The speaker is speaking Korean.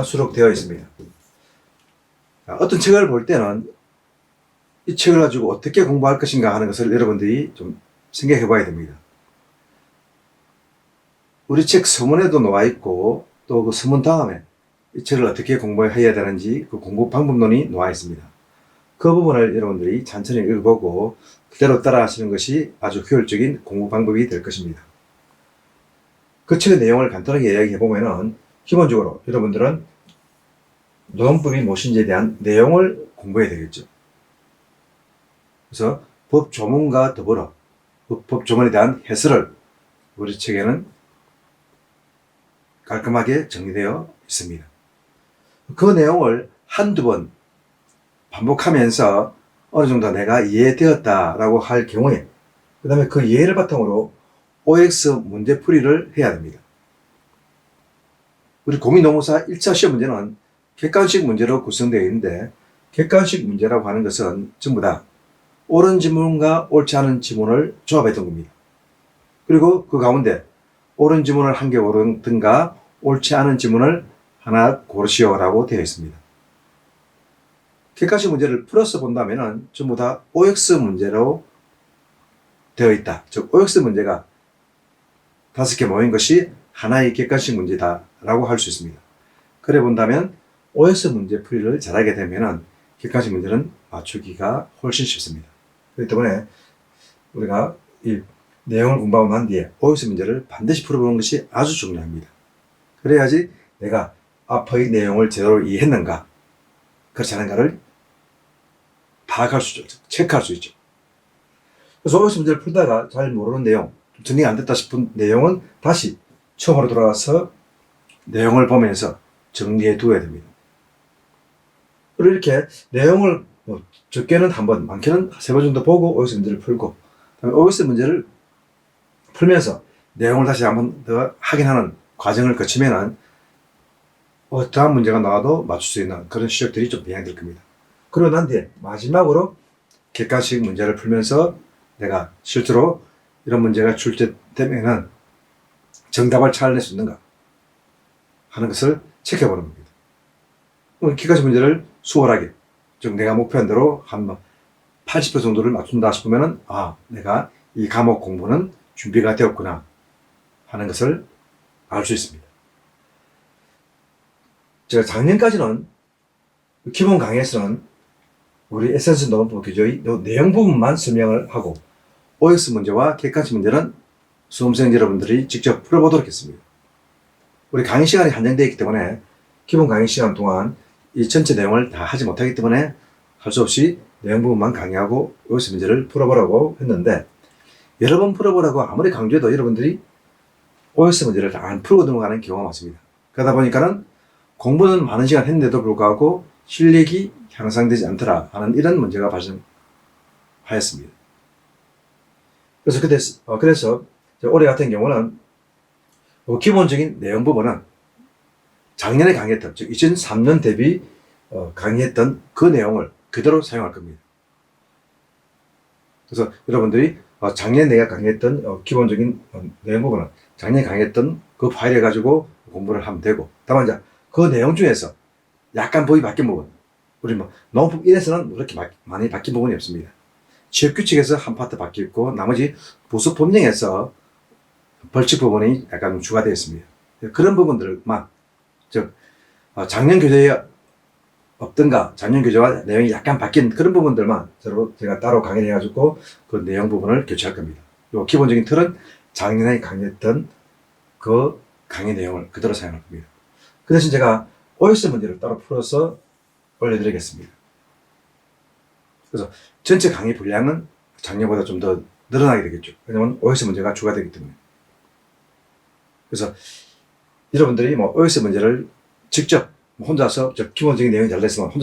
수록되어 있습니다. 자, 어떤 책을 볼 때는 이 책을 가지고 어떻게 공부할 것인가 하는 것을 여러분들이 좀 생각해 봐야 됩니다. 우리 책 서문에도 나와 있고 또 그 서문 다음에 이 책을 어떻게 공부해야 되는지 그 공부 방법론이 나와 있습니다. 그 부분을 여러분들이 천천히 읽어보고 그대로 따라 하시는 것이 아주 효율적인 공부 방법이 될 것입니다. 그 책의 내용을 간단하게 이야기해 보면은 기본적으로 여러분들은 노동법이 무엇인지에 대한 내용을 공부해야 되겠죠. 그래서 법 조문과 더불어 그법 조문에 대한 해설을 우리 책에는 깔끔하게 정리되어 있습니다. 그 내용을 한두 번 반복하면서 어느 정도 내가 이해되었다라고 할 경우에 그 다음에 그 이해를 바탕으로 OX 문제풀이를 해야 됩니다. 우리 공인노무사 1차 시험 문제는 객관식 문제로 구성되어 있는데 객관식 문제라고 하는 것은 전부 다 옳은 지문과 옳지 않은 지문을 조합했던 겁니다. 그리고 그 가운데 옳은 지문을 한 개 고르든가 옳지 않은 지문을 하나 고르시오라고 되어 있습니다. 객관식 문제를 풀어서 본다면 전부 다 OX 문제로 되어 있다. 즉 OX 문제가 다섯 개 모인 것이 하나의 객관식 문제다 라고 할 수 있습니다. 그래 본다면 OX 문제 풀이를 잘하게 되면 객관식 문제는 맞추기가 훨씬 쉽습니다. 그렇기 때문에 우리가 이 내용을 공부하고 난 뒤에 OX 문제를 반드시 풀어보는 것이 아주 중요합니다. 그래야지 내가 앞의 내용을 제대로 이해했는가, 그렇지 않은가를 파악할 수 있죠. 체크할 수 있죠. 그래서 OX 문제를 풀다가 잘 모르는 내용, 정리가 안 됐다 싶은 내용은 다시 처음으로 돌아가서 내용을 보면서 정리해 두어야 됩니다. 그리고 이렇게 내용을 뭐 적게는 한 번, 많게는 세 번 정도 보고 OX 문제를 풀고, OX 문제를 풀면서 내용을 다시 한 번 더 확인하는 과정을 거치면은 어떠한 문제가 나와도 맞출 수 있는 그런 실력들이 좀 배양될 겁니다. 그러고 난 뒤에 마지막으로 객관식 문제를 풀면서 내가 실제로 이런 문제가 출제되면은 정답을 찾아낼 수 있는가 하는 것을 체크해보는 겁니다. 오늘 객관식 문제를 수월하게, 즉 내가 목표한 대로 한 80% 정도를 맞춘다 싶으면은 아, 내가 이 과목 공부는 준비가 되었구나 하는 것을 알 수 있습니다. 제가 작년까지는 기본 강의에서는 우리 에센스 규조의 요 내용 부분만 설명을 하고 OX 문제와 객관식 문제는 수험생 여러분들이 직접 풀어보도록 했습니다. 우리 강의 시간이 한정되어 있기 때문에 기본 강의 시간 동안 이 전체 내용을 다 하지 못하기 때문에 할 수 없이 내용 부분만 강의하고 OX 문제를 풀어보라고 했는데 여러 번 풀어보라고 아무리 강조해도 여러분들이 OX 문제를 다안 풀고 넘어가는 경우가 많습니다. 그러다 보니까는 공부는 많은 시간 했는데도 불구하고 실력이 향상되지 않더라 하는 이런 문제가 발생하였습니다. 그래서 그때, 어, 그래서 올해 같은 경우는 어, 기본적인 내용 부분은 작년에 강의했던, 즉 2003년 대비 어, 강의했던 그 내용을 그대로 사용할 겁니다. 그래서 여러분들이 어, 작년 내가 강의했던 어, 기본적인 어, 내용 부분은 작년에 강의했던 그 파일을 가지고 공부를 하면 되고, 다만 이제 그 내용 중에서 약간 법이 바뀐 부분, 우리 뭐 농법 1에서는 그렇게 마- 많이 바뀐 부분이 없습니다. 지역규칙에서 한 파트 바뀌었고, 나머지 부수법령에서 벌칙 부분이 약간 추가되어 있습니다. 그런 부분들만, 즉, 어, 작년 교재에 없던가, 작년 교재와 내용이 약간 바뀐 그런 부분들만 제가 따로 강의를 해가지고 그 내용 부분을 교체할 겁니다. 요 기본적인 틀은 작년에 강의했던 그 강의 내용을 그대로 사용할 겁니다. 그 대신 제가 OX 문제를 따로 풀어서 올려드리겠습니다. 그래서 전체 강의 분량은 작년보다 좀 더 늘어나게 되겠죠. 왜냐면 OX 문제가 추가되기 때문에. 그래서 여러분들이 뭐 OX 문제를 직접 뭐 혼자서 저 기본적인 내용이 잘 됐으면 혼자